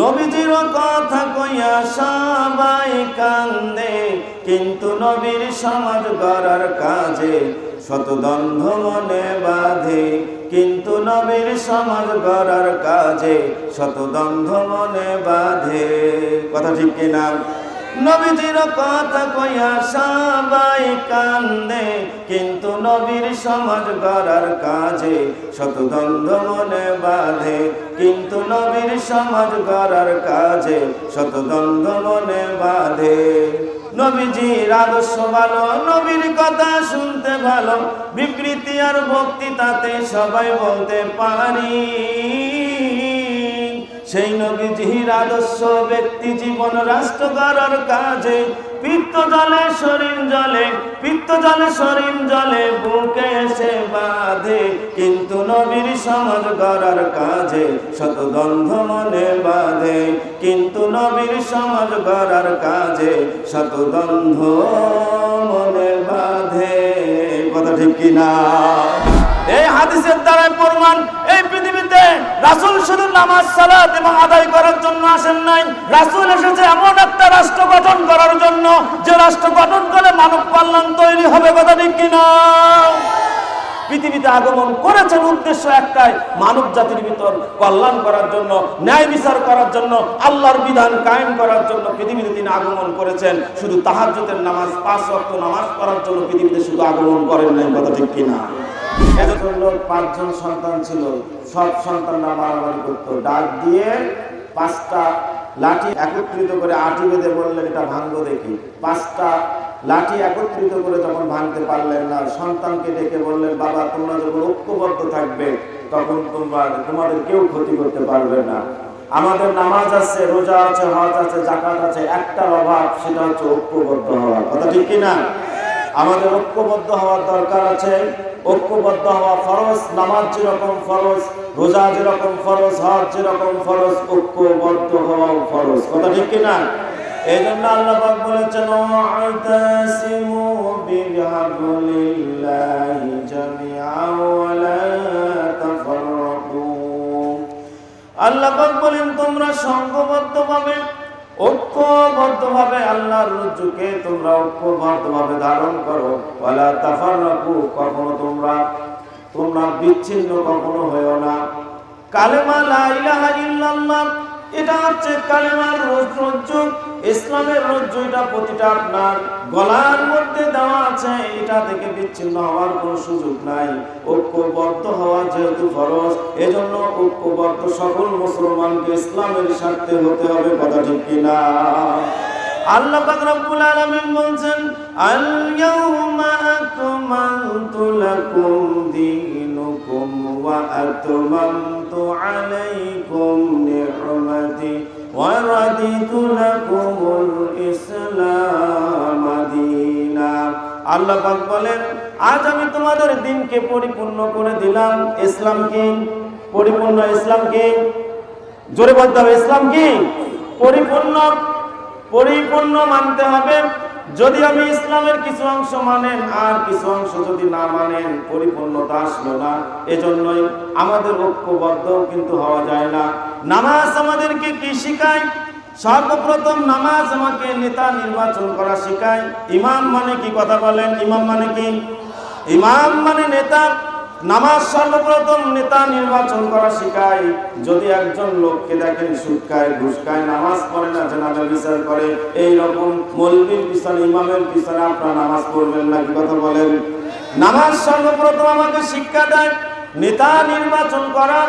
নবীজির কথা কইয়া সবাই কান্দে, কিন্তু নবীর সমাজ গড়ার কাজে শতদন্ধ মনে বাঁধে, কিন্তু নবীর সমাজ গড়ার কাজে শতদন্ধ মনে বাঁধে। কথা ঠিক কিনা? নবীজির কথা কইয়া সবাই কান্দে, কিন্তু নবীর সমাজ গড়ার কাজে শতদ্বন্দ্ব মনে বাঁধে। কিন্তু নবীর সমাজ গড়ার কাজে শতদ্বন্দ্ব মনে বাঁধে। নবীজির আদর্শ ভালো, নবীর কথা শুনতে ভালো, বিকৃতি আর ভক্তি তাতে সবাই বলতে পারি। সেই নবীজির আদর্শ ব্যক্তি জীবন রাষ্ট্র করার কাজে, পিত্ত জলে শরীর জলে, পিত্ত জলে শরীর জলে বুকে এসে বাঁধে। কিন্তু নবীর সমাজ গড়ার কাজে শতগন্ধ মনে বাঁধে। কিন্তু নবীর সমাজ গড়ার কাজে শতগন্ধ মনে বাঁধে। কথা ঠিক কিনা? এই হাদিসের দ্বারা প্রমাণ, এই পৃথিবীতে রাসূল শুধু নামাজ, সালাত এবং আদায় করার জন্য আসেন নাই। রাসূল এসেছে এমন একটা রাষ্ট্র গঠন করার জন্য যে রাষ্ট্র গঠন করে মানব কল্যাণ তৈরি হবে কথা ঠিক কিনা? পৃথিবীতে আগমন করেছেন উদ্দেশ্য একটাই, মানব জাতির ভিতর কল্যাণ করার জন্য, ন্যায় বিচার করার জন্য, আল্লাহর বিধান কায়েম করার জন্য পৃথিবীতে তিনি আগমন করেছেন। শুধু তাহাজ্জুদের নামাজ, পাঁচ ওয়াক্ত নামাজ পড়ার জন্য পৃথিবীতে শুধু আগমন করেন নাই, কথা ঠিক কিনা? এতজন লোক পাঁচজন সন্তান ছিল, সব সন্তানরা মারামারি করতো ডাক দিয়ে পাঁচটা লাঠি একত্রিত করে আটি বেঁধে বললেন, এটা ভাঙ্গো দেখি। পাঁচটা লাঠি একত্রিত করে যখন ভাঙতে পারলেন না, সন্তানকে ডেকে বললেন, বাবা, তোমরা যখন ঐক্যবদ্ধ থাকবে, তখন তোমরা, তোমাদের কেউ ক্ষতি করতে পারবে না। আমাদের নামাজ আছে, রোজা আছে, হজ আছে জাকাত আছে একটা অভাব, সেটা হচ্ছে ঐক্যবদ্ধ হওয়া কথা ঠিক কিনা? আমাদের ঐক্যবদ্ধ হওয়ার দরকার আছে ঐক্যবদ্ধ হওয়া ফরজ, নামাজ যেরকম ফরজ, রোজা যেরকম ফরজ, হজ যেরকম ফরজ, ঐক্যবদ্ধ হওয়াও ফরজ। কথা ঠিক কিনা এই জন্য আল্লাহ বলেছেন আল্লাহ বলেন, তোমরা সংঘবদ্ধভাবে ঐক্যবদ্ধভাবে আল্লাহর রজ্জুকে তোমরা ঐক্যবদ্ধভাবে ধারণ করো। ওয়ালা তাফাররাকু, কখনো তোমরা তোমরা বিচ্ছিন্ন কখনো হয়েও না। কালেমা লা ইলাহা ইল্লাল্লাহ এটা হচ্ছে ইসলামের প্রতিটা আপনার গলার মধ্যে দেওয়া আছে, এটা বিচ্ছিন্ন হওয়ার কোনো সুযোগ নাই। ঐক্যবদ্ধ যেহেতু এজন্য সকল মুসলমানকে ইসলামের স্বার্থে হতে হবে, কথা ঠিক কিনা? আল্লাহ পাক বলছেন আতমামতু আলাইকুম নি'মাতি ওয়া রাদিতু লাকুমুল ইসলাম দীনা। আল্লাহ পাক বলেন, আজ আমি তোমাদের দিনকে পরিপূর্ণ করে দিলাম। ইসলাম কি? পরিপূর্ণ ইসলাম কি? জোরে বলতে হবে, ইসলাম কি? পরিপূর্ণ পরিপূর্ণ মানতে হবে। যদি আমি ইসলামের কিছু অংশ মানেন, আর কিছু অংশ যদি না মানেন, পরিপূর্ণতা আসলো না। এজন্যই আমাদের ঐক্যবদ্ধ কিন্তু হওয়া যায় না। নামাজ আমাদেরকে কি শিখায়? সর্বপ্রথম নামাজ আমাকে নেতা নির্বাচন করা শিখায়। ইমাম মানে কি? কথা বলেন। ইমাম মানে কি? ইমাম মানে নেতা নামাজ সর্বপ্রথম নেতা নির্বাচন করা শিখায়। যদি একজন লোককে দেখেন সুৎকায় ঘুষকায়, নামাজ পড়ে না, জানাজা বিচার করে এই রকম মৌলবীর পিছনে, ইমামের পিছনে আপনারা নামাজ পড়বেন না, কি কথা বলেন? নামাজ সর্বপ্রথম আমাকে শিক্ষা দেয়, নেতা নির্বাচন করা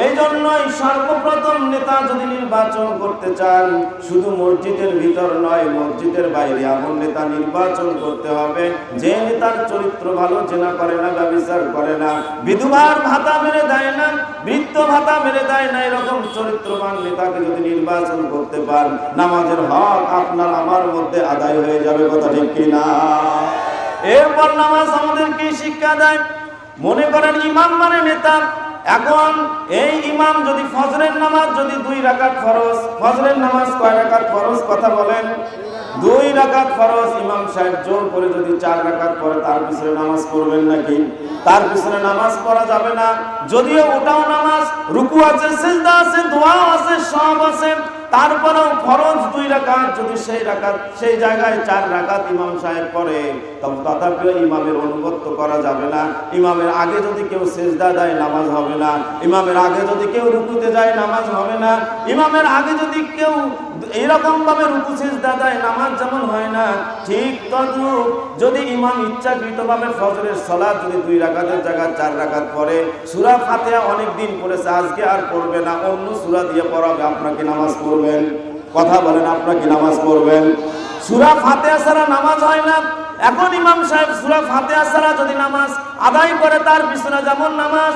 এই জন্যই সর্বপ্রথম নেতা যদি নির্বাচন করতে চান, শুধু মসজিদের ভিতর নয়, মসজিদের বাইরে এমন নেতা নির্বাচন করতে হবে। যে নেতার চরিত্র ভালো জেনা করে না, ব্যবচার করে না। বিধবার ভাতা মেরে দেয় না বৃত্ত ভাতা মেরে দেয় না, এরকম চরিত্রবান নেতাকে যদি নির্বাচন করতে পান, নামাজের হক আপনার আমার মধ্যে আদায় হয়ে যাবে, কথা ঠিক কিনা এরপর নামাজ আমাদেরকে শিক্ষা দেয়? মনে করেন ইমাম মানে নেতা এখন এই ইমাম যদি ফজরের নামাজ যদি দুই রাকাত ফরজ, ফজরের নামাজ কয় রাকাত ফরজ? কথা বলেন। দুই রাকাত ফরজ, ইমাম সাহেব জোর করে যদি চার রাকাত পরে তার পিছনে নামাজ পড়বেন নাকি? তার পিছনে নামাজ পড়া যাবে না। যদিও ওটাও নামাজ, রুকু আছে, সিজদা আছে, দোয়া আছে সব আছে, তারপরেও ফরজ দুই রাকাত, যদি সেই রাকাত, সেই জায়গায় চার রাকাত ইমাম সাহেব পড়ে তবে তথাপিও ইমামের অনুগত্য করা যাবে না। ইমামের আগে যদি কেউ সেজদা দেয়, নামাজ হবে না। ইমামের আগে যদি কেউ রুকুতে যায়, নামাজ হবে না। ইমামের আগে যদি কেউ এইরকম ভাবে রুকু সেজদা দেয়, নামাজ যেমন হয় না, ঠিক তদ্রুপ যদি ইমাম ইচ্ছাকৃতভাবে ফজরের সলাৎ যদি দুই রাকাতের জায়গায় চার রাকাত পড়ে, সূরা ফাতিহা অনেক দিন পড়েছে, আজকে আর পড়বে না, অন্য সূরা দিয়ে পড়াবে আপনাকে নামাজ পড়বেন? কথা বলেন আপনাকে নামাজ পড়বেন? সূরা ফাতিহা ছাড়া নামাজ হয় না। এখন ইমাম সাহেব সূরা ফাতিহা ছাড়া যদি নামাজ আদায় করে, তার পিছনে যেমন নামাজ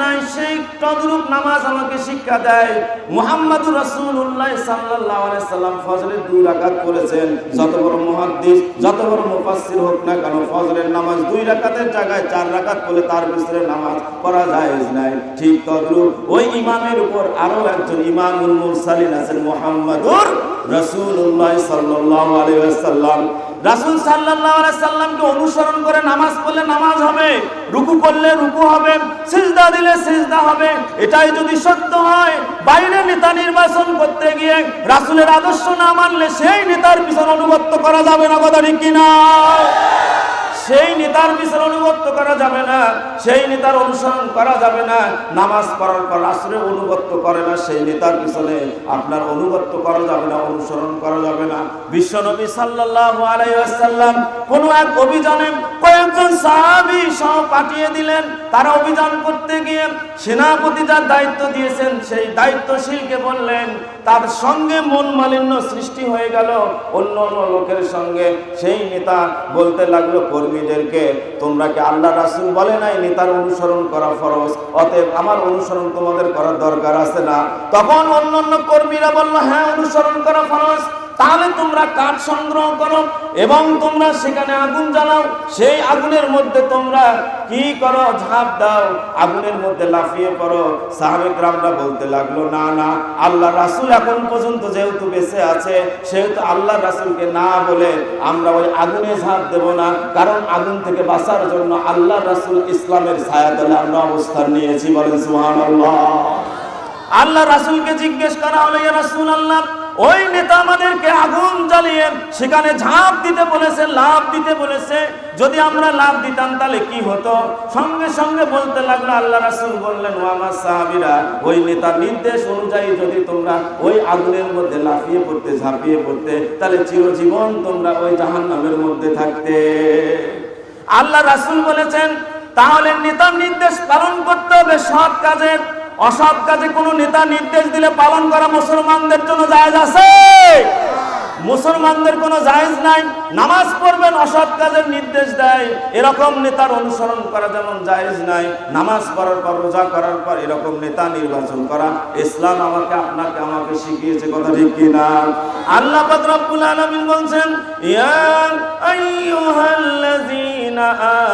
নাই, সেই তদরূপ নামাজ আমাকে শিক্ষা দেয়। সাল্লাম ফজরের দুই করেছেন যত বড় যত বড় হোক না কেন ফজরের নামাজ দুই জায়গায় চার করে তার নামাজ নাই। ঠিক তদরূপ ওই ইমামের উপর আরও একজন ইমামুল মুরসালিন আছেন, মুহাম্মাদুর রাসূলুল্লাহ সাল্লাল্লাহু আলাইহি ওয়াসাল্লাম। রাসূল সাল্লাহ সাল্লামকে অনুসরণ করে নামাজ পড়লে নামাজ হবে, রুকু করলে রুকু হবে, সিজদা দিলে সিজদা হবে। এটাই যদি সত্য হয়, বাইরে নেতা নির্বাচন করতে গিয়ে রাসুলের আদর্শ না মানলে সেই নেতার পিছনে অনুগত্য করা যাবে না, কথা ঠিক কিনা? সেই নেতার পিছনে অনুগত্য করা যাবে না, সেই নেতার অনুসরণ করা যাবে না। নামাজ পড়ার পর রাসূলের অনুগত্য করে না, সেই নেতার পিছনে আপনার অনুগত্য করা যাবে না, অনুসরণ করা যাবে না। বিশ্বনবী সাল্লাল্লাহু আলাইহি ওয়াসাল্লাম কোন এক অভিযানে কয়েকজন সাহাবী সহ পাঠিয়ে দিলেন। তারা অভিযান করতে গিয়ে সেনাপতি যার দায়িত্ব দিয়েছেন, সেই দায়িত্বশীলকে বললেন তার সঙ্গে মন মালিন্য সৃষ্টি হয়ে গেল। অন্য অন্য লোকের সঙ্গে সেই নেতা বলতে লাগল, কর্মীদেরকে, তোমরা কি আল্লাহ রাসুল বলে নাই নেতার অনুসরণ করা ফরজ? অতএব আমার অনুসরণ তোমাদের করার দরকার আছে না? তখন অন্যান্য অন্য কর্মীরা বলল হ্যাঁ অনুসরণ করা ফরজ। তাহলে তোমরা কাঠ সংগ্রহ করো? এবং তোমরা সেখানে আগুন জ্বালাও। সেই আগুনের মধ্যে তোমরা কি করো? ঝাঁপ দাও। আগুনের মধ্যে লাফিয়ে পড়ো। সাহাবেক রামরা বলতে লাগল, না না আল্লাহ রাসূল এখন পর্যন্ত যেহেতু বেঁচে আছে, সেহেতু আল্লাহ রাসুলকে না বলে আমরা ওই আগুনে ঝাঁপ দেব না। কারণ আগুন থেকে বাঁচার জন্য আল্লাহ রাসূল ইসলামের ছায়াতলে আমরা অবস্থান নিয়েছি। বলেন, সুবহানাল্লাহ। আল্লাহ রাসূলকে জিজ্ঞেস করা হলো, ইয়া রাসূলুল্লাহ ওই নেতা আমাদেরকে আগুন জ্বালিয়ে সেখানে ঝাঁপ দিতে বলেছে লাভ দিতে বলেছে। যদি আমরা লাভ দিতাম তাহলে কি হতো? সঙ্গে সঙ্গে বলতে লাগল, আল্লাহ রাসূল বললেন, ও আমার সাহাবীরা, ওই নেতার নির্দেশ অনুযায়ী যদি তোমরা ওই আগুনের মধ্যে লাফিয়ে পড়তে, ঝাঁপিয়ে পড়তে, তাহলে চিরজীবন তোমরা ওই জাহান্নামের মধ্যে থাকতে। আল্লাহ রাসূল বলেছেন, তাহলে নেতার নির্দেশ পালন করতে হবে, সৎ কাজের অসৎ কাজে কোনো নেতা নির্দেশ দিলে পালন করা মুসলমানদের জন্য জায়েজ আছে? মুসলমানদের কোনো জায়েজ নাই। নামাজ পড়বেন, অসৎ কাজের নির্দেশ দেয়। এরকম নেতার অনুসরণ করা যেমন জায়েজ নাই। নামাজ পড়ার পর, রোজা করার পর এরকম নেতা নির্বাচন করা। ইসলাম আমাকে, আপনাকে আমাকে শিখিয়েছে কথা ঠিক কি না? আল্লাহ রব্বুল আলামিন বলছেন, ইয়া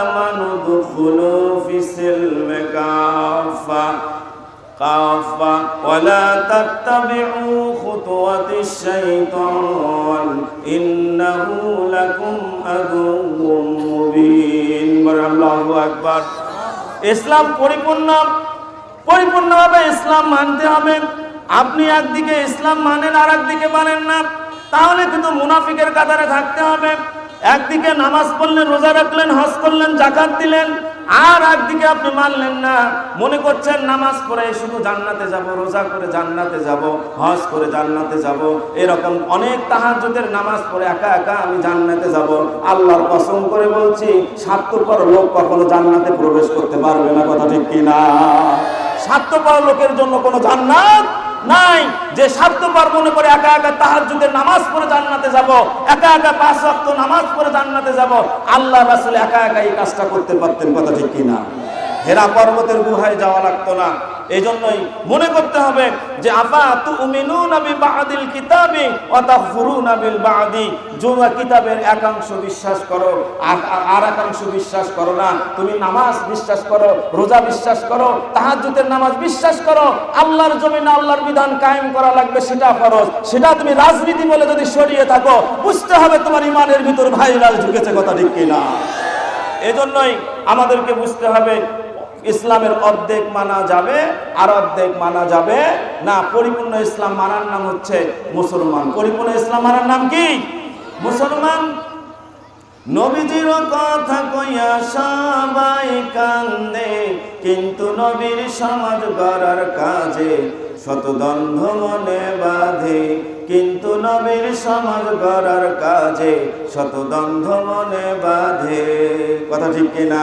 আমানু দুখুলু ফিসিলমি কাফা কাফা ওয়ালা তাত্তাবিউ খুতুওয়াতিশ শাইতান ইসলাম পরিপূর্ণ, পরিপূর্ণভাবে ইসলাম মানতে হবে। আপনি একদিকে ইসলাম মানেন আর একদিকে মানেন না। তাহলে কিন্তু মুনাফিকের কাতারে থাকতে হবে। একদিকে নামাজ পড়লেন, রোজা রাখলেন, হজ করলেন জাকাত দিলেন আর একদিকে আপনি মানলেন না, মনে করছেন নামাজ পড়ে শুধু জান্নাতে যাব, রোজা করে জান্নাতে যাব, হজ করে জান্নাতে যাব, এরকম অনেক তাহাজ্জুদের নামাজ পড়ে একা একা আমি জান্নাতে যাব। আল্লাহর কসম করে বলছি, স্বার্থপর লোক কখনো জান্নাতে প্রবেশ করতে পারবে না, কথা ঠিক কিনা? স্বার্থপর লোকের জন্য কোনো জান্নাত নাই যে স্বার্থপর মনে করে একা একা তাহার যুগে নামাজ পড়ে জান্নাতে যাব, একা একা পাঁচ রক্ত নামাজ পড়ে জান্নাতে যাব, আল্লাহ রাসুল একা একা এই কাজটা করতে পারতেন, কথা ঠিক কিনা? হেরা পর্বতের গুহায় যাওয়া লাগতো না। এই জন্যই মনে করতে হবে যে, আফা তু উমিনু নবী বাদিল কিতাবি অতা ফুরু নাবিল বাদি। জোড়া কিতাবের একাংশ বিশ্বাস করো আর একাংশ বিশ্বাস করো না। তুমি নামাজ বিশ্বাস করো, রোজা বিশ্বাস করো, তাহাজ্জুদের নামাজ বিশ্বাস করো। আল্লাহর জমিনে আল্লাহর বিধান কায়েম করা লাগবে, সেটা ফরজ। সেটা তুমি রাজনীতি বলে যদি সরিয়ে থাকো, বুঝতে হবে তোমার ইমানের ভিতর ভাইরাল ঢুকেছে কথা ঠিক কিনা। এজন্যই আমাদেরকে বুঝতে হবে ইসলামের অর্ধেক মানা যাবে আর অর্ধেক মানা যাবে না। পরিপূর্ণ ইসলাম মানার নাম হচ্ছে মুসলমান। পরিপূর্ণ ইসলাম মানার নাম কি? মুসলমান। নবীজির কথা কইয়া সবাই কান্দে, কিন্তু নবীর সমাজ গড়ার কাজে শতদ্বন্দ্ব মনে বাঁধে, কিন্তু নবীর সমাজ গড়ার কাজে শতদ্বন্দ্ব মনে বাঁধে। কথা ঠিক কিনা?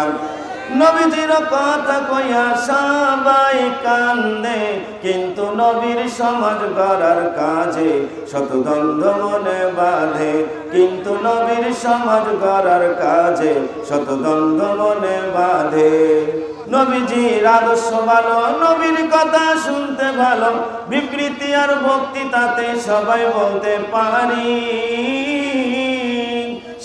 নবীজির কথা কইয়া সবাই কান্দে, কিন্তু নবীর সমাজ গড়ার কাজে শতদ্বন্দ্ব মনে বাঁধে। কিন্তু নবীর সমাজ গড়ার কাজে শতদ্বন্দ্ব মনে বাঁধে। নবীজির আদর্শ ভালো, নবীর কথা শুনতে ভালো, বিকৃতি আর ভক্তি তাতে সবাই বলতে পারি।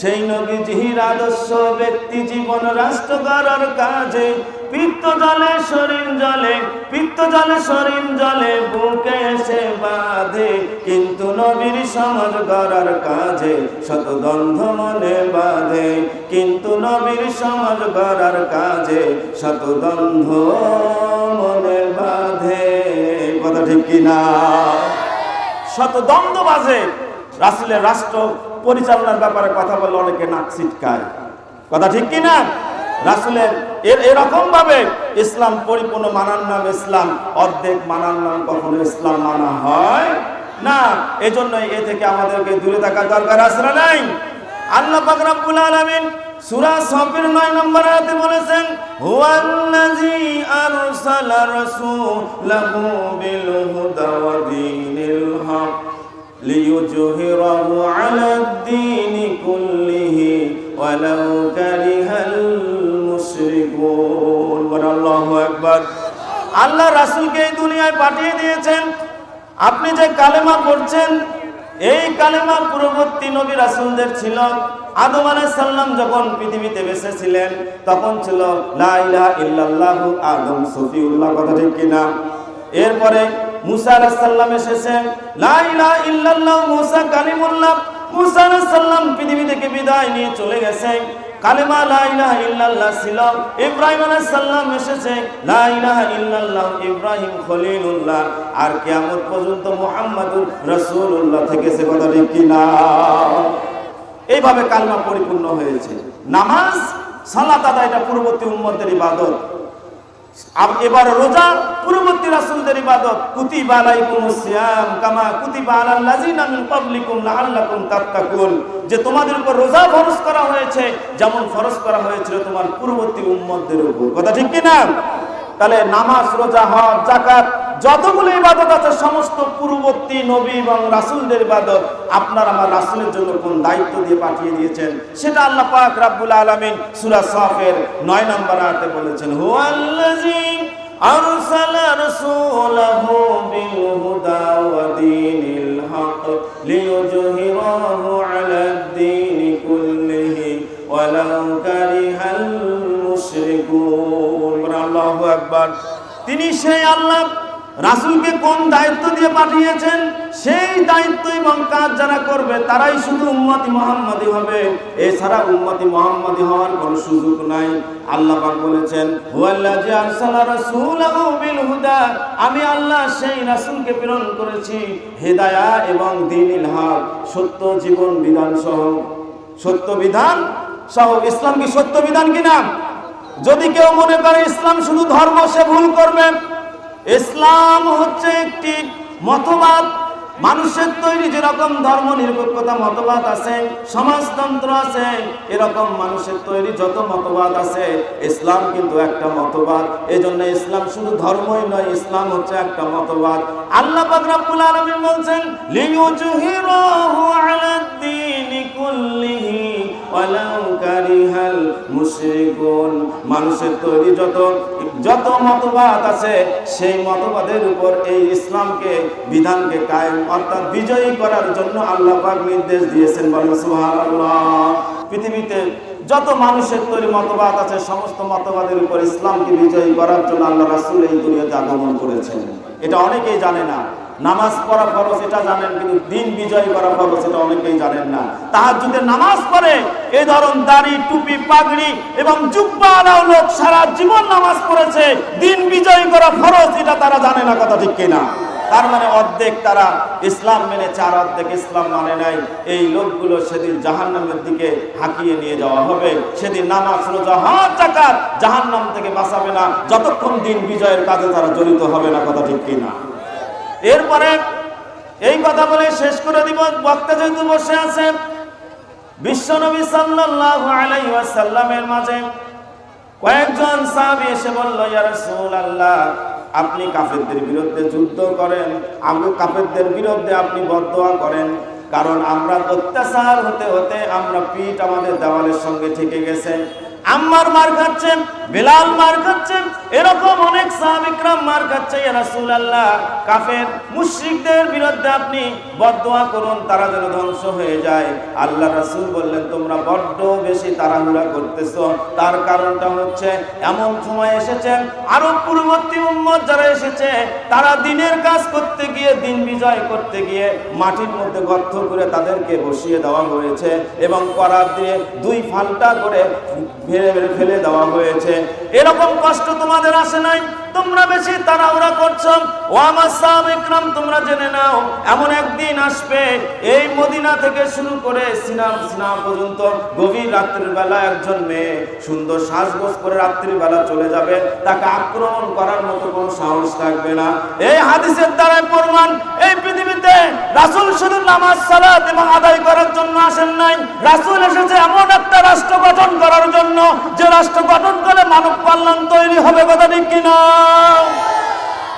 সেই নবীজির আদর্শ ব্যক্তি জীবন রাষ্ট্র করার কাজে, পিত্ত জলে, শরীর জলে, পিত্ত জলে, শরীর জলে বুকে এসে বাঁধে। কিন্তু নবীর সমাজ গড়ার কাজে শতদ্বন্দ্ব মনে বাঁধে। কিন্তু নবীর সমাজ গড়ার কাজে শতদ্বন্দ্ব মনে বাঁধে। কথা ঠিক কিনা? শতদ্বন্দ্ব বাজে রাসুলের রাষ্ট্র পরিচালনার ব্যাপারে কথা বললে অনেকে নাক ছিটকায়। কথা ঠিক কি না রাসুলের এর এরকম ভাবে ইসলাম পরিপূর্ণ মানার নাম ইসলাম, অর্ধেক মানার নাম কখনো ইসলাম মানা হয় না। এজন্য এ থেকে আমাদেরকে দূরে থাকার দরকার আসলে নাই? আল্লাহ পাক রব্বুল আলামিন সূরা সফের 9 নম্বর আয়াতে বলেছেন, হুয়াল্লাযী আরসালা রাসূলাহু বিল হুদা ওয়া দীনিল হক। ليجهره على الدين كله ولو كره المشركون الله أكبر আল্লাহ রাসূলকে এই দুনিয়ায় পাঠিয়ে দিয়েছেন আপনি যে কালেমা পড়ছেন এই কালেমা পূর্ববর্তী নবী রাসূলদের ছিল আদম আলাইহিস সালাম যখন পৃথিবীতে বেঁচে ছিলেন তখন ছিল লা ইলাহা ইল্লাল্লাহু আদম সফিউল্লাহ কথা ঠিক কিনা এরপরে মুসা আলাইসাল্লাম এসেছেন লা ইলাহা ইল্লাল্লাহ, মুসা কালিমুল্লাহ। মুসা পৃথিবী থেকে বিদায় নিয়ে চলে গেছে। কালেমা লা ইলাহা ইল্লাল্লাহ ছিল। ইব্রাহিম এসেছে, লা ইলাহা ইল্লাল্লাহ, ইব্রাহিম খলিলুল্লাহ। আর কিয়ামত পর্যন্ত মুহাম্মাদুর রাসূলুল্লাহ থেকে সে কথা ঠিক এইভাবে কালমা পরিপূর্ণ হয়েছে। নামাজ, সালাত আদা এটা পূর্ববর্তী উম্মতের ইবাদত। এবার রোজা, পূর্ববর্তী রাসূলদের ইবাদত, কুতিবা আলাইকুমুস সিয়াম কামা কুতিবা আলাল লাযিনা মিন ক্বাবলিকুম লাআল্লাকুম তাত্তাকুন। যে তোমাদের উপর রোজা ফরজ করা হয়েছে, যেমন ফরজ করা হয়েছিল তোমার পূর্ববর্তী উম্মতদের উপর। কথা ঠিক কি না তাহলে নামাজ, রোজা, হজ, যাকাত যতগুলো ইবাদত আছে, সমস্ত পূর্ববর্তী নবী এবং রাসূলদের ইবাদত আপনার আমার রাসূলের জন্য কোন দায়িত্ব দিয়ে পাঠিয়ে দিয়েছেন? সেটা আল্লাহ পাক রাব্বুল আলামিন সূরা সাফের 9 নম্বর আয়াতে বলেছেন, হুয়াল্লাযী আরসালা রাসূলাহু বিল হুদা ওয়া দীনিল হক লিইয়ুযহিরাহু আলাদ দীনি কুল্লিহি ওয়ালাউ কারিহাল মুশরিকুন। আল্লাহু আকবার। তিনি সেই আল্লাহ রাসূলকে কোন দায়িত্ব দিয়ে পাঠিয়েছেন? সেই দায়িত্ব এবং কাজ যারা করবে, তারাই শুধু উম্মতি মোহাম্মদি হবে। এছাড়া উম্মতি মোহাম্মদি হওয়ার কোনো সুযোগ নাই। আল্লাহ বলেছেন হুদা আমি আল্লাহ সেই রাসূলকে প্রেরণ করেছি হেদায়া এবং দিন হক, সত্য জীবন বিধান সহ। সত্য বিধান সহ? ইসলাম কি সত্য বিধান কিনা? যদি কেউ মনে করে ইসলাম শুধু ধর্ম সে ভুল করবে ইসলাম হচ্ছে একটি মতবাদ। মানুষের তৈরি যেরকম ধর্ম নিরপেক্ষতা মতবাদ আছে, সমাজতন্ত্র আছে, এরকম মানুষের তৈরি যত মতবাদ আছে, ইসলাম কিন্তু একটা মতবাদ। এই জন্য ইসলাম শুধু ধর্মই নয়, ইসলাম হচ্ছে একটা মতবাদ। আল্লাহ রব্বুল আলামিন বলছেন মানুষের তৈরি যত যত মতবাদ আছে, সেই মতবাদের উপর এই ইসলামকে, বিধানকে কায়েম, অর্থাৎ বিজয়ী করার জন্য আল্লাহ পাক নির্দেশ দিয়েছেন পৃথিবীতে যত মানুষের তৈরি মতবাদ আছে, সমস্ত মতবাদের উপর ইসলামকে বিজয়ী করার জন্য আল্লাহ রাসুল এই দুনিয়াতে আগমন করেছেন। এটা অনেকেই জানে না। নামাজ পড়া ফরজ, এটা জানেন, কিন্তু দিন বিজয় করা ফরজ, এটা অনেকেই জানেন না। তাহার যদি নামাজ পড়ে, এই ধরন দাড়ি, টুপি, পাগড়ি এবং জুব্বা লোক সারা জীবন নামাজ পড়েছে, দিন বিজয় করা ফরজ, এটা তারা জানে না কথা ঠিক কিনা। তার মানে অর্ধেক তারা ইসলাম মেনে, চার অর্ধেক ইসলাম মানে নাই। এই লোকগুলো সেদিন জাহান্নামের দিকে হাঁকিয়ে নিয়ে যাওয়া হবে। সেদিন নামাজ, রোজা হাত চাকার জাহান্নাম থেকে বাঁচাবে না। যতক্ষণ দিন বিজয়ের কাজে তারা জড়িত হবে না, কথা ঠিক কিনা। এরপরে এই কথা বলে শেষ করে দিব। বক্তা যেহেতু বসে আছেন, বিশ্বনবী সাল্লাল্লাহু আলাইহি মাঝে কয়েকজন সাহাবী এসে বলল, ইয়া রাসূলুল্লাহ, আপনি কাফেরদের বিরুদ্ধে যুদ্ধ করেন। আমি কাফেরদের বিরুদ্ধে আপনি বদদোয়া করেন। কারণ আমরা অত্যাচার হতে হতে আমরা পিঠ আমাদের দেওয়ালের সঙ্গে ঠেকে গেছে। আম্মার মার খাচ্ছেন, বেলাল মার খাচ্ছেন, এরকম অনেক সাহাবিকরাম মার খাচ্ছে। ইয়া রাসূলুল্লাহ, কাফের, মুশরিকদের বিরুদ্ধে আপনি বদদোয়া করুন, তারা যেন ধ্বংস হয়ে যায়। আল্লাহ রাসূল বললেন, তোমরা বড্ড বেশি তাড়াহুড়া করতেছো। তার কারণটা হচ্ছে, এমন সময় এসেছে আরও পূর্ববর্তী উম্মত যারা এসেছে, তারা দিনের কাজ করতে গিয়ে, দিন বিজয় করতে গিয়ে, মাটির মধ্যে গর্ত করে তাদেরকে বসিয়ে দেওয়া হয়েছে এবং করার দিয়ে দুই ফাল্টা করে ফেলে দেওয়া হয়েছে। এরকম কষ্ট তোমাদের আসে নাই? তোমরা বেশি তাড়াহুড়া করছ? ও আমার সাহাবিকরাম তোমরা জেনে নাও, এমন একদিন আসবে, এই মদিনা থেকে শুরু করে সিনা সিনা পর্যন্ত গভীর রাত্রির বেলা একজন মেয়ে সুন্দর সাজগোজ করে রাত্রির বেলা চলে যাবে। তাকে আক্রমণ করার মতো কোনো সাহস থাকবে না। এই হাদিসের দ্বারাই প্রমাণ, এই পৃথিবীতে রাসূল শুধু নামাজ, সালাত এবং আদায় করার জন্য আসেন নাই। রাসূল এসেছে এমন একটা রাষ্ট্র গঠন করার জন্য, যে রাষ্ট্র গঠন করে মানব কল্যাণ তৈরি হবে কথা ঠিক কিনা?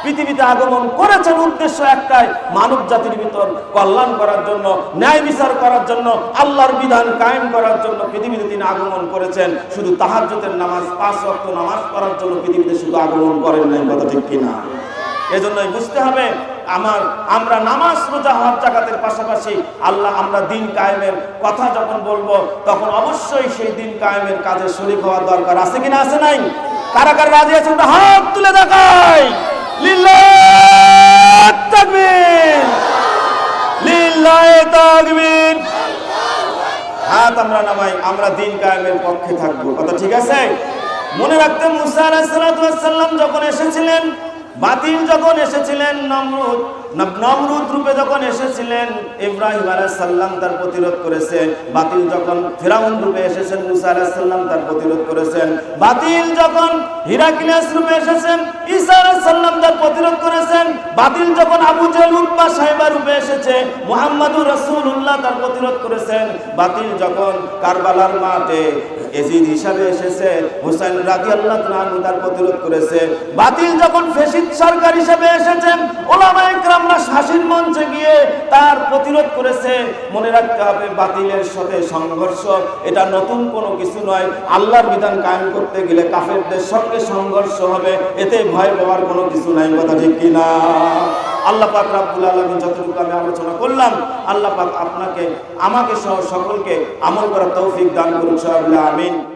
পৃথিবীতে আগমন করেছেন উদ্দেশ্য একটাই, মানব জাতির ভিতর কল্যাণ করার জন্য, ন্যায় বিচার করার জন্য, আল্লাহর বিধান কায়েম করার জন্য পৃথিবীতে তিনি আগমন করেছেন। শুধু তাহাজ্জুদের নামাজ, পাঁচ ওয়াক্ত নামাজ পড়ার জন্য পৃথিবীতে শুধু আগমন করেন নাই, কথা ঠিক কিনা? এজন্যই বুঝতে হবে, আমার, আমরা নামাজ রোজা হজ জাকাতের পাশাপাশি আল্লাহ আমরা দিন কায়েমের কথা যখন বলব, তখন অবশ্যই সেই দিন কায়েমের কাজে শরীক হওয়ার দরকার আছে কিনা, আছে নাই? কারা কারা রাজি আছে, ওটা হাত তুলে দেখাই। তাকবীর। লিল্লাহ তাকবীর। হাত আমরা নামাই, আমরা দিন কায়েমের পক্ষে থাকব। কথা ঠিক আছে? মনে রাখতে মুসা আলাইহিস সালাম যখন এসেছিলেন বাতিল যখন এসেছিলেন নমরুদ নমরুদ রূপে যখন এসেছিলেন, ইব্রাহিম আলাইহিস সালাম তার প্রতিরোধ করেছে বাতিল যখন ফিরাউন রূপে এসেছেন, মুসা আলাইহিস সালাম তার প্রতিরোধ করেছেন। বাতিল যখন হিরাক্লিয়াস রূপে এসেছেন, ঈসা আলাইহিস সালাম তার প্রতিরোধ করেছেন। বাতিল যখন আবু জাহল উতবা সাহেবা রূপে এসেছে, মুহাম্মাদুর রাসূলুল্লাহ তার প্রতিরোধ করেছেন। বাতিল যখন কারবালার মাঠে এজিদ হিসাবে এসেছে। হুসাইন রাদিয়াল্লাহু তাআলা তার প্রতিরোধ করেছে। বাতিল যখন ফেসিদ সরকার হিসেবে এসেছেন ওলামা ইকরামরা শাসিন মঞ্চে গিয়ে তার প্রতিরোধ করেছে। মনে রাখতে হবে বাতিলের সাথে সংঘর্ষ, এটা নতুন কোনো কিছু নয়। আল্লাহর বিধান কায়েম করতে গেলে কাফেরদের সঙ্গে সংঘর্ষ হবে, এতে ভয় পাওয়ার কোনো কিছু নাই, কথা ঠিক কিনা আল্লাহ পাক রাব্বুল আলামিন যতটুকু আমি আলোচনা করলাম, আল্লাহ পাক আপনাকে, আমাকে সহ সকলকে আমল করার তৌফিক দান করুন সাহেব আমিন